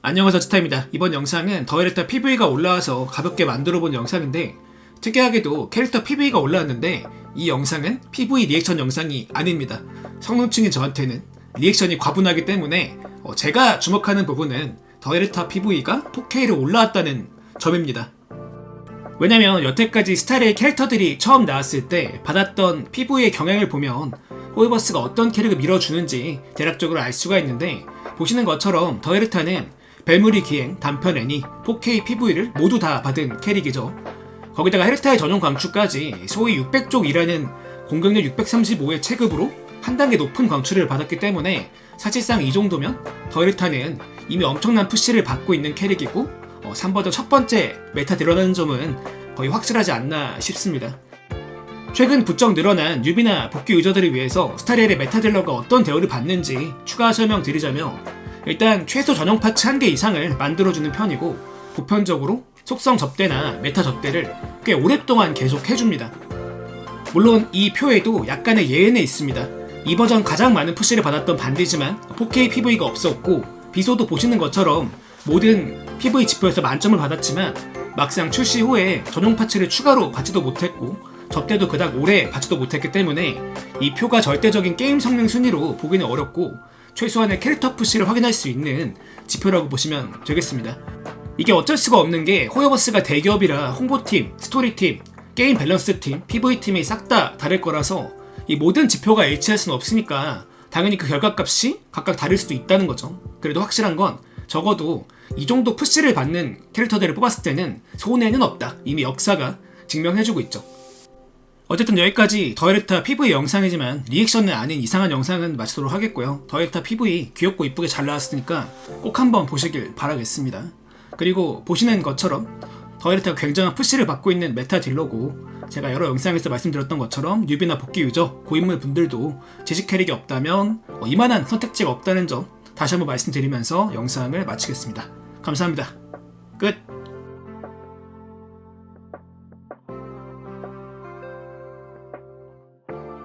안녕하세요 지타입니다. 이번 영상은 더에르타 PV가 올라와서 가볍게 만들어본 영상인데 특이하게도 캐릭터 PV가 올라왔는데 이 영상은 PV 리액션 영상이 아닙니다. 성능층인 저한테는 리액션이 과분하기 때문에 어, 제가 주목하는 부분은 더에르타 PV가 4K로 올라왔다는 점입니다. 왜냐면 여태까지 스타일의 캐릭터들이 처음 나왔을 때 받았던 PV의 경향을 보면 호이버스가 어떤 캐릭을 밀어주는지 대략적으로 알 수가 있는데 보시는 것처럼 더에르타는 벨무리 기행, 단편 애니, 4K PV를 모두 다 받은 캐릭이죠. 거기다가 헤르타의 전용 광추까지 소위 600쪽이라는 공격력 635의 체급으로 한 단계 높은 광추를 받았기 때문에 사실상 이 정도면 더헤르타는 이미 엄청난 푸시를 받고 있는 캐릭이고 어, 3버전 첫 번째 메타 드러나는 점은 거의 확실하지 않나 싶습니다. 최근 부쩍 늘어난 뉴비나 복귀 유저들을 위해서 스타리엘의 메타딜러가 어떤 대우를 받는지 추가 설명드리자면 일단 최소 전용 파츠 한 개 이상을 만들어주는 편이고 보편적으로 속성 접대나 메타 접대를 꽤 오랫동안 계속 해줍니다. 물론 이 표에도 약간의 예외는 있습니다. 이 버전 가장 많은 푸시를 받았던 반디지만 4K PV가 없었고 비소도 보시는 것처럼 모든 PV 지표에서 만점을 받았지만 막상 출시 후에 전용 파츠를 추가로 받지도 못했고 접대도 그닥 오래 받지도 못했기 때문에 이 표가 절대적인 게임 성능 순위로 보기는 어렵고 최소한의 캐릭터 푸시를 확인할 수 있는 지표라고 보시면 되겠습니다. 이게 어쩔 수가 없는 게 호여버스가 대기업이라 홍보팀, 스토리팀, 게임 밸런스팀, PV팀이 싹 다 다를 거라서 이 모든 지표가 일치할 수는 없으니까 당연히 그 결과값이 각각 다를 수도 있다는 거죠. 그래도 확실한 건 적어도 이 정도 푸시를 받는 캐릭터들을 뽑았을 때는 손해는 없다. 이미 역사가 증명해주고 있죠. 어쨌든 여기까지 더에르타 PV 영상이지만 리액션은 아닌 이상한 영상은 마치도록 하겠고요. 더에르타 PV 귀엽고 이쁘게 잘 나왔으니까 꼭 한번 보시길 바라겠습니다. 그리고 보시는 것처럼 더에르타가 굉장한 푸시를 받고 있는 메타 딜러고 제가 여러 영상에서 말씀드렸던 것처럼 뉴비나 복귀 유저, 고인물 분들도 제식 캐릭이 없다면 어, 이만한 선택지가 없다는 점 다시 한번 말씀드리면서 영상을 마치겠습니다. 감사합니다.